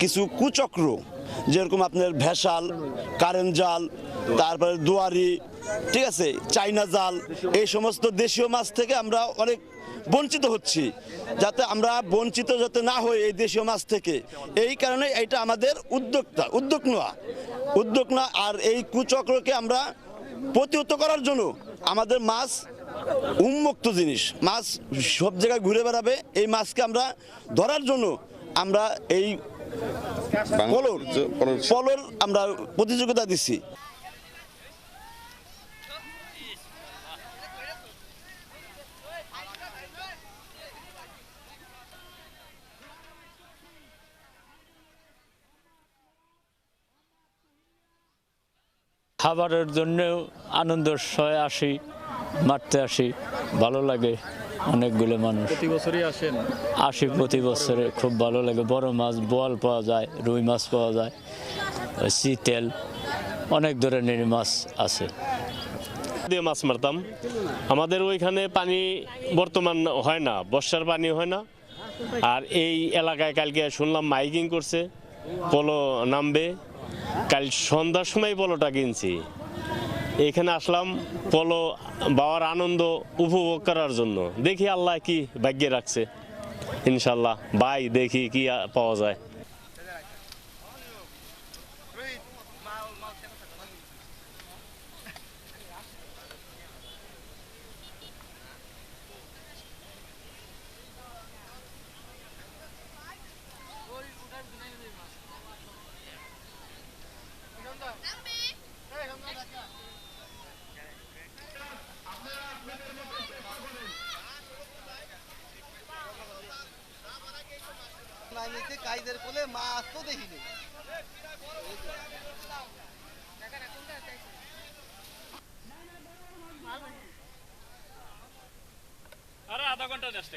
কিছু কুচক্র, যেরকম আপনার ভেসাল, কারেন্ট জাল, তারপরে দুয়ারি, ঠিক আছে, চাইনা জাল, এই সমস্ত দেশীয় মাছ থেকে আমরা অনেক বঞ্চিত হচ্ছি, যাতে আমরা বঞ্চিত যাতে না হই এই দেশীয় মাছ থেকে। এই কারণে এটা আমাদের উদ্যোক্তা, উদ্যোগ নেওয়া। উদ্যোগ না আর এই কুচক্রকে আমরা প্রতিহত করার জন্য আমাদের মাছ উন্মুক্ত জিনিস, মাছ সব জায়গায় ঘুরে বেড়াবে, এই মাছকে আমরা ধরার জন্য আমরা এই পলর পলর আমরা প্রতিযোগিতা দিচ্ছি খাবারের জন্য আনন্দ সয় আসি মারতে আসি ভালো লাগে। অনেকগুলো মানুষ। প্রতি বছরই আসেন? আসি প্রতি বছরে খুব ভালো লাগে। বড় মাছ বোয়াল পাওয়া যায় রুই মাছ পাওয়া যায় শীতেল অনেক ধরনের মাছ আছে। দিয়ে মাছ মারতাম। আমাদের ওইখানে পানি বর্তমান হয় না বর্ষার পানি হয় না। আর এই এলাকায় কালকে শুনলাম মাইকিং করছে পলো নামবে। কাল সন্ধ্যার সময় পলোটা কিনছি। এখানে আসলাম পলো বাবার আনন্দ উপভোগ করার জন্য। দেখি আল্লাহ কি ভাগ্যে রাখছে। ইনশাল্লাহ বাই, দেখি কি পাওয়া যায়। নামিতে কাইদের কোলে মাছ তো দেখিনি। আরে আধা ঘণ্টা নেক্সট